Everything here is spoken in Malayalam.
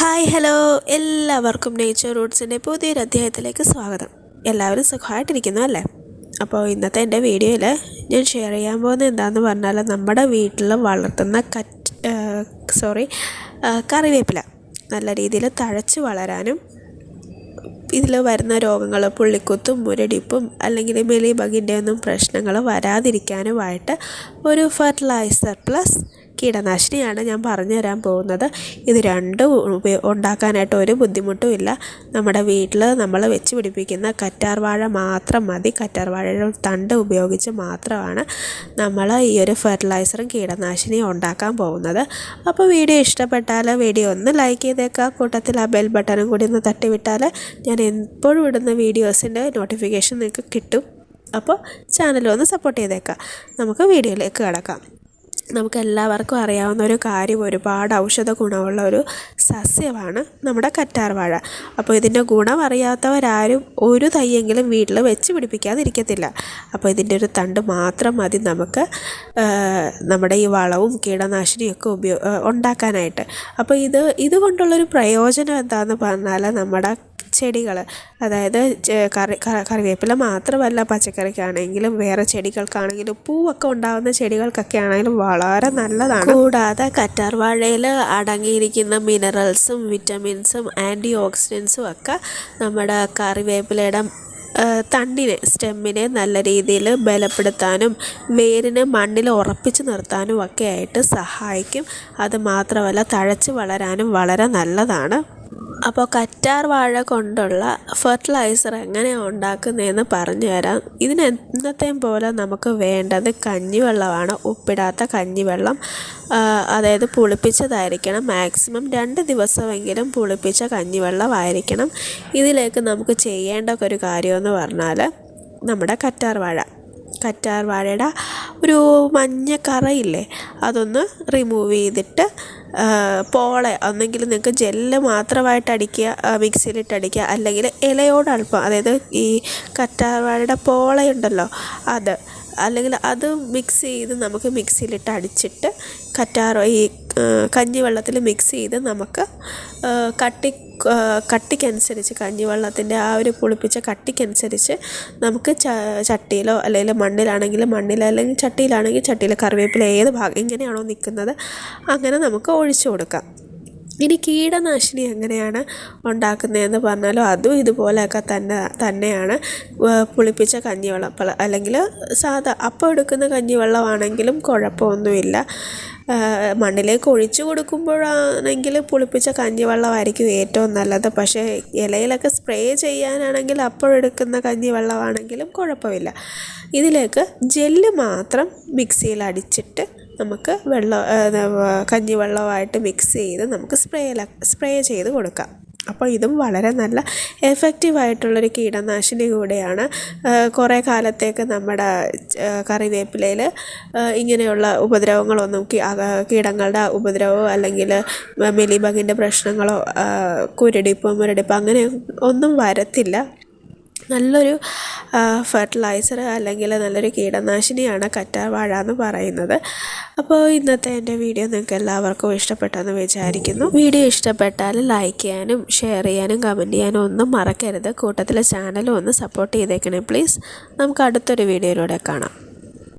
ഹായ് ഹലോ എല്ലാവർക്കും നേച്ചർ റൂട്ട്സിന്റെ പുതിയൊരു അധ്യായത്തിലേക്ക് സ്വാഗതം. എല്ലാവരും സുഖമായിട്ടിരിക്കുന്നു അല്ലേ? അപ്പോൾ ഇന്നത്തെ എന്റെ വീഡിയോയിൽ ഞാൻ ഷെയർ ചെയ്യാൻ പോകുന്നത് എന്താണെന്ന് പറഞ്ഞാൽ നമ്മുടെ വീട്ടിൽ വളർത്തുന്ന കറ്റ് സോറി കറിവേപ്പില. നല്ല രീതിയിൽ തഴച്ച് വളരാനും ഇതിൽ വരുന്ന രോഗങ്ങൾ പുള്ളിക്കുത്തും മുരടിപ്പും അല്ലെങ്കിൽ മെലി ബഗിന്റെ ഒന്നും പ്രശ്നങ്ങൾ വരാതിരിക്കാനുമായിട്ട് ഒരു ഫെർട്ടിലൈസർ പ്ലസ് കീടനാശിനിയാണ് ഞാൻ പറഞ്ഞു തരാൻ പോകുന്നത്. ഇത് രണ്ടും ഉണ്ടാക്കാനായിട്ട് ഒരു ബുദ്ധിമുട്ടും ഇല്ല. നമ്മുടെ വീട്ടിൽ നമ്മൾ വെച്ച് പിടിപ്പിക്കുന്ന കറ്റാർവാഴ മാത്രം മതി. കറ്റാർവാഴയുടെ തണ്ട് ഉപയോഗിച്ച് മാത്രമാണ് നമ്മൾ ഈ ഒരു ഫെർട്ടിലൈസറും കീടനാശിനിയും ഉണ്ടാക്കാൻ പോകുന്നത്. അപ്പോൾ വീഡിയോ ഇഷ്ടപ്പെട്ടാൽ വീഡിയോ ഒന്ന് ലൈക്ക് ചെയ്തേക്കുക. കൂട്ടത്തിൽ ആ ബെൽ ബട്ടണും കൂടി ഒന്ന് തട്ടിവിട്ടാൽ ഞാൻ എപ്പോഴും ഇടുന്ന വീഡിയോസിന്റെ നോട്ടിഫിക്കേഷൻ നിങ്ങൾക്ക് കിട്ടും. അപ്പോൾ ചാനലൊന്ന് സപ്പോർട്ട് ചെയ്തേക്കാം നമുക്ക് വീഡിയോയിലേക്ക് കിടക്കാം. നമുക്ക് എല്ലാവർക്കും അറിയാവുന്ന ഒരു കാര്യം ഒരുപാട് ഔഷധ ഗുണമുള്ള ഒരു സസ്യമാണ് നമ്മുടെ കറ്റാർവാഴ അപ്പോൾ ഇതിന്റെ ഗുണം അറിയാത്തവരാരും ഒരു തയ്യെങ്കിലും വീട്ടിൽ വെച്ച് പിടിപ്പിക്കാതിരിക്കത്തില്ല. അപ്പോൾ ഇതിന്റെ ഒരു തണ്ട് മാത്രം മതി നമുക്ക് നമ്മുടെ ഈ വളവും കീടനാശിനിയൊക്കെ ഉപയോ ഉണ്ടാക്കാനായിട്ട്. അപ്പോൾ ഇത് ഇതുകൊണ്ടുള്ളൊരു പ്രയോജനം എന്താണെന്ന് പറഞ്ഞാൽ നമ്മുടെ ചെടികൾ അതായത് കറി കറിവേപ്പില മാത്രമല്ല പച്ചക്കറിക്കാണെങ്കിലും വേറെ ചെടികൾക്കാണെങ്കിലും പൂവൊക്കെ ഉണ്ടാകുന്ന ചെടികൾക്കൊക്കെ ആണെങ്കിലും വളരെ നല്ലതാണ്. കൂടാതെ കറ്റാർവാഴയിൽ അടങ്ങിയിരിക്കുന്ന മിനറൽസും വിറ്റമിൻസും ആന്റി ഓക്സിഡൻസും ഒക്കെ നമ്മുടെ കറിവേപ്പിലയുടെ തണ്ടിനെ സ്റ്റെമ്മിനെ നല്ല രീതിയിൽ ബലപ്പെടുത്താനും വേരിനെ മണ്ണിൽ ഉറപ്പിച്ച് നിർത്താനും ഒക്കെ ആയിട്ട് സഹായിക്കും. അത് മാത്രമല്ല തഴച്ച് വളരാനും വളരെ നല്ലതാണ്. അപ്പോൾ കറ്റാർ വാഴ കൊണ്ടുള്ള ഫെർട്ടിലൈസർ എങ്ങനെയാണ് ഉണ്ടാക്കുന്നതെന്ന് പറഞ്ഞു തരാം. ഇതിന് എന്നത്തെയും പോലെ നമുക്ക് വേണ്ടത് കഞ്ഞിവെള്ളമാണ്. ഉപ്പിടാത്ത കഞ്ഞിവെള്ളം അതായത് പുളിപ്പിച്ചതായിരിക്കണം. മാക്സിമം രണ്ട് ദിവസമെങ്കിലും പുളിപ്പിച്ച കഞ്ഞിവെള്ളമായിരിക്കണം. ഇതിലേക്ക് നമുക്ക് ചെയ്യേണ്ട ഒരു കാര്യമെന്ന് പറഞ്ഞാൽ നമ്മുടെ കറ്റാർ വാഴ. കറ്റാർ വാഴയുടെ ഒരു മഞ്ഞ കറയില്ലേ അതൊന്ന് റിമൂവ് ചെയ്തിട്ട് പോള ഒന്നെങ്കിൽ നിങ്ങൾക്ക് ജെല്ല് മാത്രമായിട്ട് അടിക്കുക മിക്സിയിലിട്ട് അടിക്കുക അല്ലെങ്കിൽ ഇലയോട് അല്പം അതായത് ഈ കറ്റാർ കറ്റാർവാഴയുടെ പോളയുണ്ടല്ലോ അത് അല്ലെങ്കിൽ അത് മിക്സ് ചെയ്ത് നമുക്ക് മിക്സിയിലിട്ട് അടിച്ചിട്ട് കറ്റാർ ഈ കഞ്ഞിവെള്ളത്തിൽ മിക്സ് ചെയ്ത് നമുക്ക് കട്ടി കട്ടിക്കനുസരിച്ച് കഞ്ഞിവെള്ളത്തിന്റെ ആ ഒരു പുളിപ്പിച്ച കട്ടിക്കനുസരിച്ച് നമുക്ക് ചട്ടിയിലോ അല്ലെങ്കിൽ മണ്ണിലാണെങ്കിൽ മണ്ണിൽ അല്ലെങ്കിൽ ചട്ടിയിലാണെങ്കിൽ ചട്ടിയിൽ കറിവേപ്പില ഏത് ഭാഗം എങ്ങനെയാണോ നിൽക്കുന്നത് അങ്ങനെ നമുക്ക് ഒഴിച്ചു കൊടുക്കാം. ഇനി കീടനാശിനി എങ്ങനെയാണ് ഉണ്ടാക്കുന്നതെന്ന് പറഞ്ഞാലും അതും ഇതുപോലെയൊക്കെ തന്നെ തന്നെയാണ് പുളിപ്പിച്ച കഞ്ഞിവെള്ളം അല്ലെങ്കിൽ സാധാ അപ്പം എടുക്കുന്ന കഞ്ഞിവെള്ളമാണെങ്കിലും കുഴപ്പമൊന്നുമില്ല. മണ്ണിലേക്ക് ഒഴിച്ചു കൊടുക്കുമ്പോഴാണെങ്കിൽ പുളിപ്പിച്ച കഞ്ഞിവെള്ളമായിരിക്കും ഏറ്റവും നല്ലത്. പക്ഷേ ഇലയിലൊക്കെ സ്പ്രേ ചെയ്യാനാണെങ്കിൽ അപ്പോഴെടുക്കുന്ന കഞ്ഞിവെള്ളമാണെങ്കിലും കുഴപ്പമില്ല. ഇതിലേക്ക് ജെല്ല് മാത്രം മിക്സിയിൽ അടിച്ചിട്ട് നമുക്ക് വെള്ളം കഞ്ഞിവെള്ളമായിട്ട് മിക്സ് ചെയ്ത് നമുക്ക് സ്പ്രേ സ്പ്രേ ചെയ്ത് കൊടുക്കാം. അപ്പോൾ ഇതും വളരെ നല്ല എഫക്റ്റീവായിട്ടുള്ളൊരു കീടനാശിനി കൂടെയാണ്. കുറേ കാലത്തേക്ക് നമ്മുടെ കറിവേപ്പിലയിൽ ഇങ്ങനെയുള്ള ഉപദ്രവങ്ങളൊന്നും കീടങ്ങളുടെ ഉപദ്രവമോ അല്ലെങ്കിൽ മെലിബഗിന്റെ പ്രശ്നങ്ങളോ കുരുടിപ്പോ മുരടിപ്പോ അങ്ങനെ ഒന്നും വരത്തില്ല. നല്ലൊരു ഫെർട്ടിലൈസർ അല്ലെങ്കിൽ നല്ലൊരു കീടനാശിനിയാണ് കറ്റാവാഴ എന്ന് പറയുന്നത്. അപ്പോൾ ഇന്നത്തെ എന്റെ വീഡിയോ നിങ്ങൾക്ക് എല്ലാവർക്കും ഇഷ്ടപ്പെട്ടെന്ന് വിചാരിക്കുന്നു. വീഡിയോ ഇഷ്ടപ്പെട്ടാൽ ലൈക്ക് ചെയ്യാനും ഷെയർ ചെയ്യാനും കമന്റ് ചെയ്യാനും ഒന്നും മറക്കരുത്. കൂട്ടത്തിലെ ചാനലും ഒന്ന് സപ്പോർട്ട് ചെയ്തേക്കണേ പ്ലീസ്. നമുക്ക് അടുത്തൊരു വീഡിയോയിലൂടെ കാണാം.